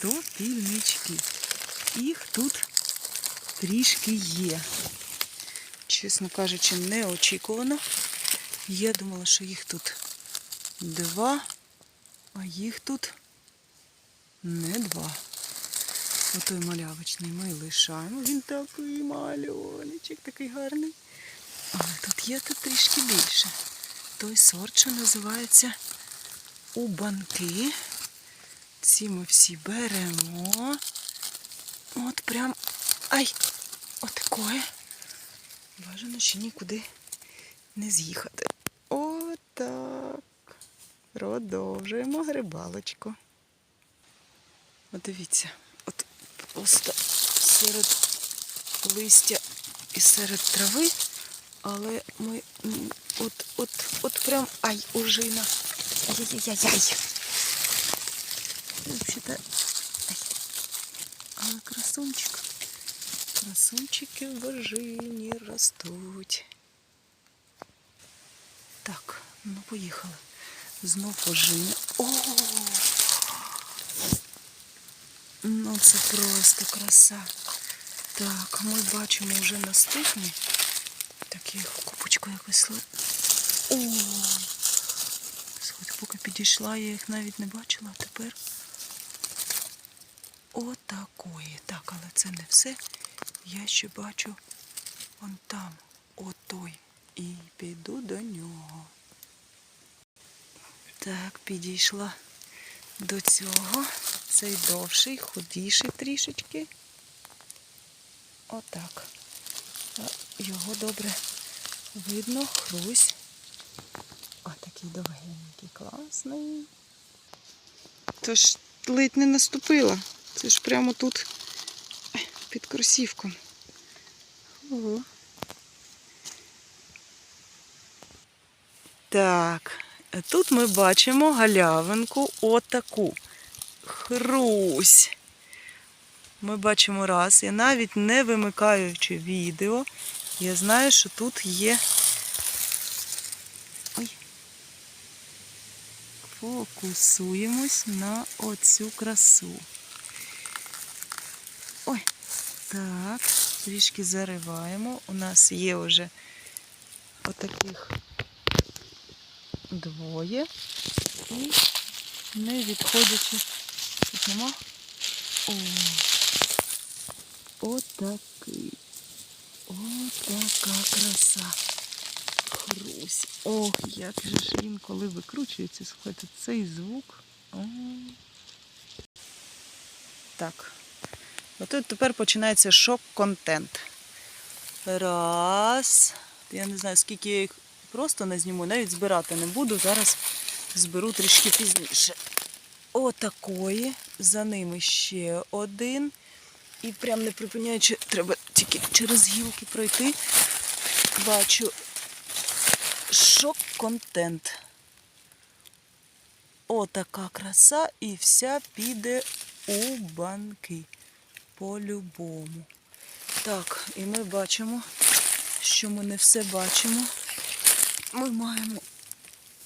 топільнички. Їх тут трішки є. Чесно кажучи, неочікувано. Я думала, що їх тут два, а їх тут не два. Отой малявочний ми лишаємо. Він такий мальоничок, такий гарний. Але тут є тут трішки більше. Той сорт, що називається убанки. Ці ми всі беремо. От прям. Ай! Отакое. Бажано ще нікуди не з'їхати. Отак. Продовжуємо грибалочку. От дивіться, от просто серед листя і серед трави, але ми от, от, от прям ай, ужина. Ай-яй-яй-яй. Взагалі-то. Але красунчик. Красунчики в ожині ростуть. Так, ну поїхали. Знов ожина. О! Ну це просто краса. Так, ми бачимо вже наступні. Так, я їх купочку якось. О! Поки підійшла, я їх навіть не бачила, а тепер. Отакої. Так, але це не все. Я ще бачу вон там, отой. І піду до нього. Так, підійшла до цього. Цей довший, худіший трішечки. Отак. Його добре видно, хрусь. Отакий довгенький, класний. Тож ледь не наступила. Це ж прямо тут під кросівком. Ого. Так, тут ми бачимо галявинку отаку. Хрусь. Ми бачимо раз. Я навіть не вимикаючи відео, я знаю, що тут є. Ой. Фокусуємось на оцю красу. Так, трішки зариваємо. У нас є вже отаких двоє. І не відходячи. Тут нема. О, отакий. Отака краса. Хрусь. Ох, як же ж він, коли викручується, слухайте, цей звук. О. Так. Отут тепер починається шок-контент. Раз. Я не знаю, скільки я їх просто не зніму, навіть збирати не буду. Зараз зберу трішки пізніше. Отакої. За ними ще один. І прям не припиняючи, треба тільки через гілки пройти. Бачу шок-контент. Отака краса і вся піде у банки. По-любому. Так, і ми бачимо, що ми не все бачимо. Ми маємо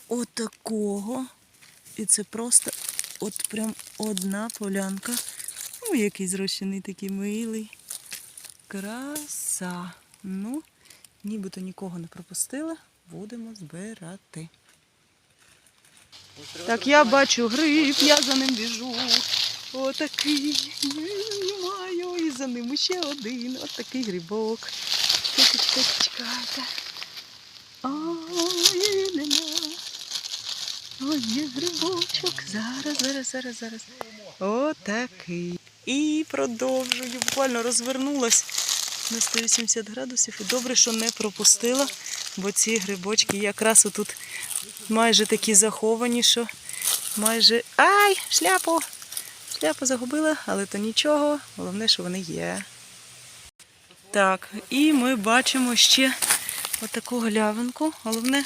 отакого. І це просто от прям одна полянка. Ой, який зрощений такий милий. Краса. Ну, нібито нікого не пропустила. Будемо збирати. Так, я бачу гриб, я за ним біжу. Отакий маю. І за ним ще один. Отакий грибок. Чекайте, чекайте. Ой, нема. Ой, є грибочок. Зараз, зараз, зараз, зараз. Отакий. І продовжую. Буквально розвернулась на 180 градусів. І добре, що не пропустила, бо ці грибочки якраз отут майже такі заховані, що майже. Ай! Шляпу! Шляпу загубила, але то нічого. Головне, що вони є. Так, і ми бачимо ще отаку галявинку. Головне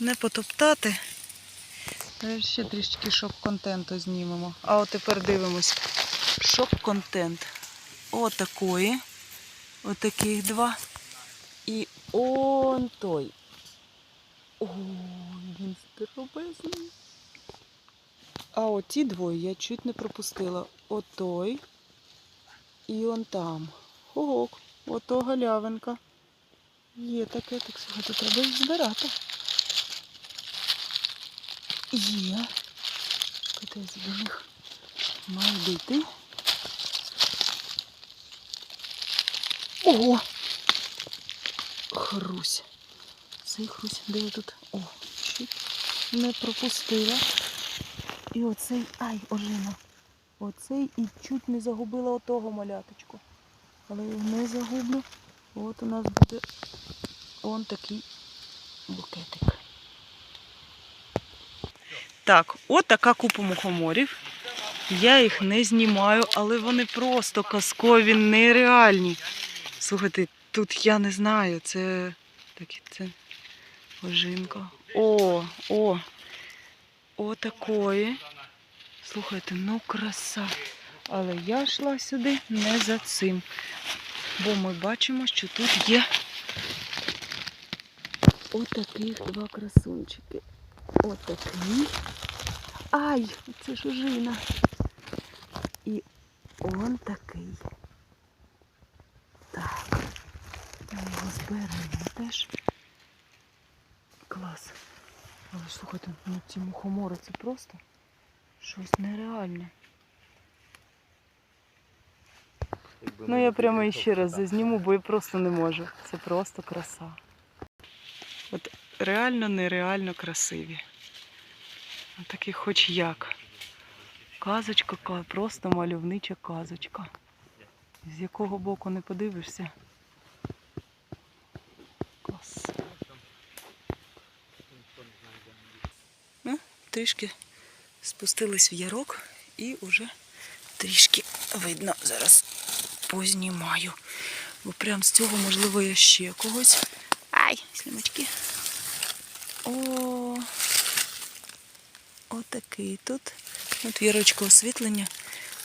не потоптати. Ще трішки шок-контенту знімемо. А от тепер дивимось. Шок-контент. Отакої. Отаких два. І он той. О, він здоровезний. А оті двоє я чуть не пропустила. Отой і он там. Ого, ото галявинка. Є таке, так слухайте, треба їх збирати. Є. Я до них маю дійти. Ого! Хрусь. Цей хрусь, де я тут? О, не пропустила. І оцей, ай, ожина. Оцей і чуть не загубила отого маляточку. Але його не загублю. От у нас буде он такий букетик. Так, от така купа мухоморів. Я їх не знімаю, але вони просто казкові, нереальні. Слухайте, тут я не знаю, це такі це ожинка. О, о, о такої. Слухайте, ну краса. Але я йшла сюди не за цим. Бо ми бачимо, що тут є отаких два красунчики. Отакий. Ай, це ж ожина. І он такий. Так. Ми його зберемо теж. Клас. Але ж, слухайте, ну ці мухомори це просто щось нереальне. Ну я прямо іще раз зазніму, бо я просто не можу. Це просто краса. От реально нереально красиві. Такі хоч як. Казочка, просто мальовнича казочка. З якого боку не подивишся. Трішки спустились в ярок і вже трішки видно зараз познімаю. Бо прям з цього, можливо, я ще когось. Ай, слімачки. О, отакий тут. От вірочка освітлення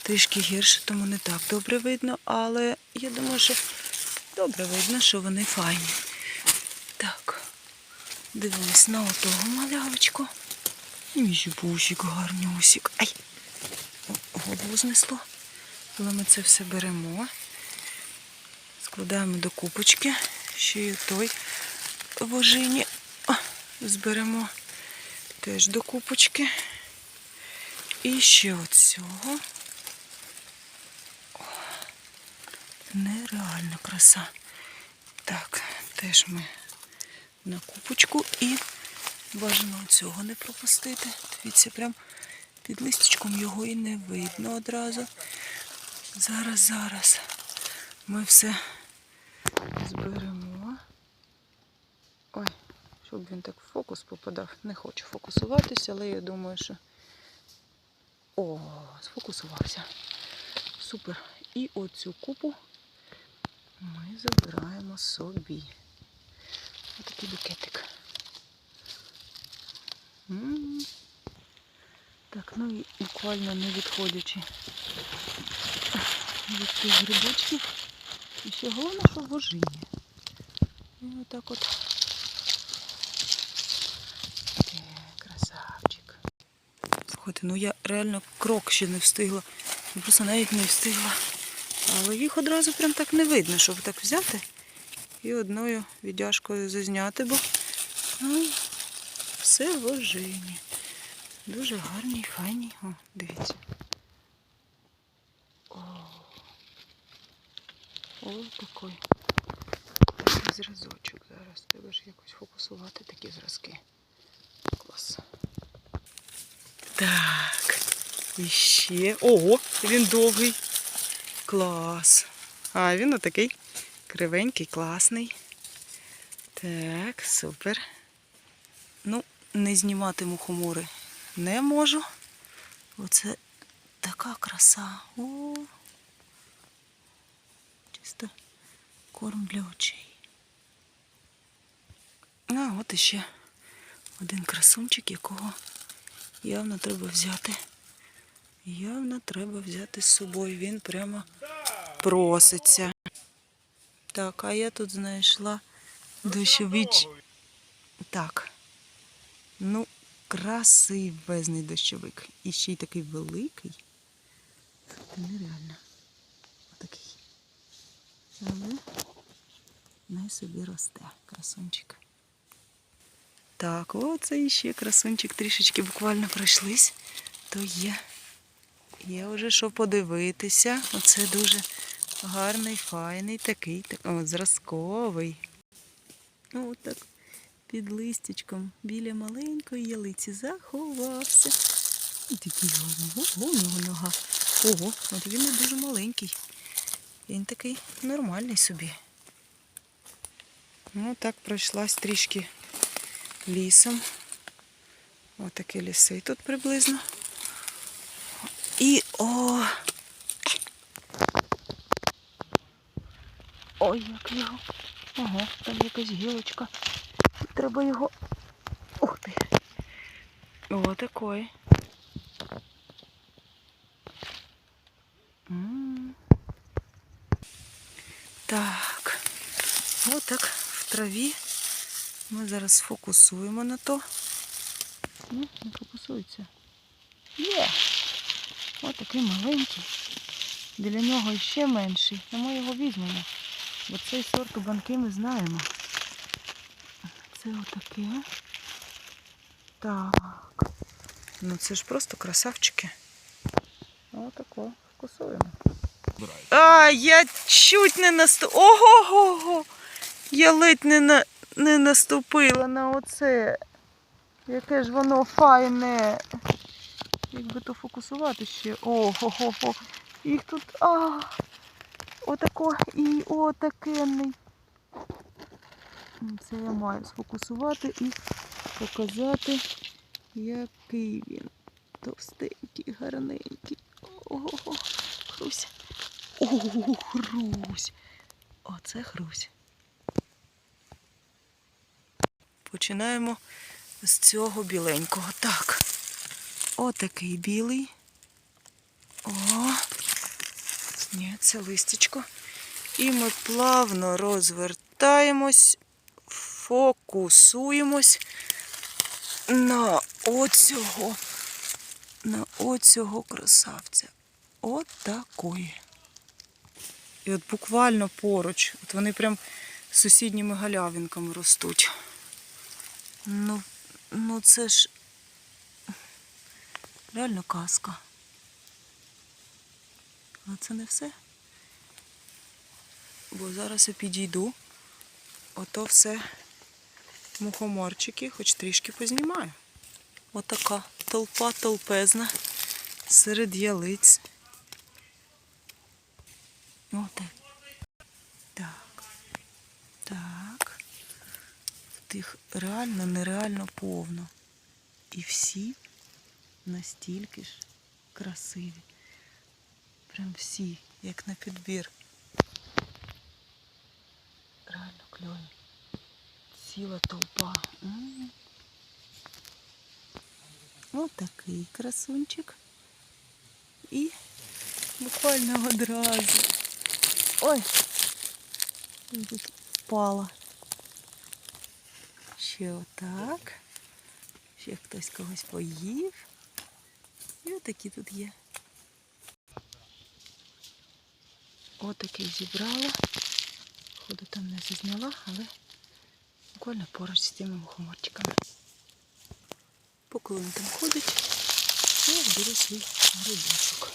трішки гірше, тому не так добре видно, але я думаю, що добре видно, що вони файні. Так, дивимось на отого малявочку. Мій жібусик, гарнюсик. Ай! Голову знесло. Але ми це все беремо. Складаємо до купочки. Ще й той в ожині О, зберемо теж до купочки. І ще оцього. О, нереальна краса. Так, теж ми на купочку і бажано цього не пропустити. Дивіться, прям під листочком його і не видно одразу. Зараз, зараз ми все зберемо. Ой, щоб він так в фокус попадав. Не хочу фокусуватися, але я думаю, що. О, сфокусувався. Супер. І оцю купу ми забираємо собі. Ось такий букетик. Так, ну і буквально не відходячи від тих грибочків. І ще головне, ожині. І отак от. Е, красавчик. Слухайте, ну я реально крок ще не встигла. Я просто навіть не встигла. Але їх одразу прям так не видно, щоб так взяти і одною віддяжкою зазняти, бо ну, все в ожині. Дуже гарні, файні. О, дивіться. О, о такий. Такий зразочок зараз. Треба ж якось фокусувати такі зразки. Клас. Так. І ще. Ого, він довгий. Клас. А він отакий кривенький, класний. Так, супер. Ну, не знімати мухомори не можу. Оце така краса. О, чисто корм для очей. А, от іще один красунчик, якого явно треба взяти. Явно треба взяти з собою. Він прямо проситься. Так, а я тут знайшла дощович. Так. Ну, красивезний дощовик. І ще й такий великий. Це нереально. Отакий. Але не собі росте красунчик. Так, оце іще красунчик трішечки буквально пройшлись, то є. Є вже що подивитися. Оце дуже гарний, файний такий, так, о, зразковий. Ну, от так під листячком біля маленької ялиці заховався. І такий ого, у нього нога. Ого, от він не дуже маленький. Він такий нормальний собі. Ну, так пройшлась трішки лісом. Отакі ліси тут приблизно. І о! Ой, як його. Ого, там якась гілочка. Треба його. Ух ти. О, такой. М. Так. Отак в траві. Ми зараз сфокусуємо на то. Ну, не фокусується. Є. Ось такий маленький. Біля нього ще менший. Ми його візьмемо. Бо цей сорт у банки ми знаємо. Це отаке. Так. Ну це ж просто красавчики. Отако. Фокусуємо. А, я чуть не наступ... Ого-го-го! Я ледь не, на... не наступила на оце. Яке ж воно файне. Якби то фокусувати ще. Ого-го-го. Їх тут. А, отако і отакенний. Це я маю сфокусувати і показати, який він. Товстенький, гарненький. Ого, Хрусь. Ого, Хрусь. Оце Хрусь. Починаємо з цього біленького. Так. Отакий білий. О, ні, це листячко. І ми плавно розвертаємось, фокусуємось на оцього, на оцього красавця. От такої. І от буквально поруч, от вони прям сусідніми галявинками ростуть. Ну, ну це ж реально казка. Але це не все. Бо зараз я підійду. Ото все мухоморчики, хоч трішки познімаю. Отака толпа толпезна серед ялиць. Отак. Так. Так. Тих реально, нереально повно. І всі настільки ж красиві. Прям всі, як на підбір. Реально кльові. Ціла толпа. М. Отакий красунчик. І буквально одразу. Ой, тут впала. Ще отак. Ще хтось когось поїв. І отакі тут є. Отакий зібрала. Ходу там не зазняла, але буквально поруч з тими мухоморчиками. Поки він там ходить, я беру свій грибочок.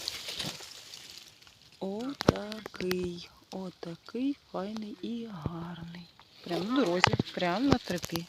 Отакий, отакий файний і гарний. Прямо на дорозі, прямо на тропі.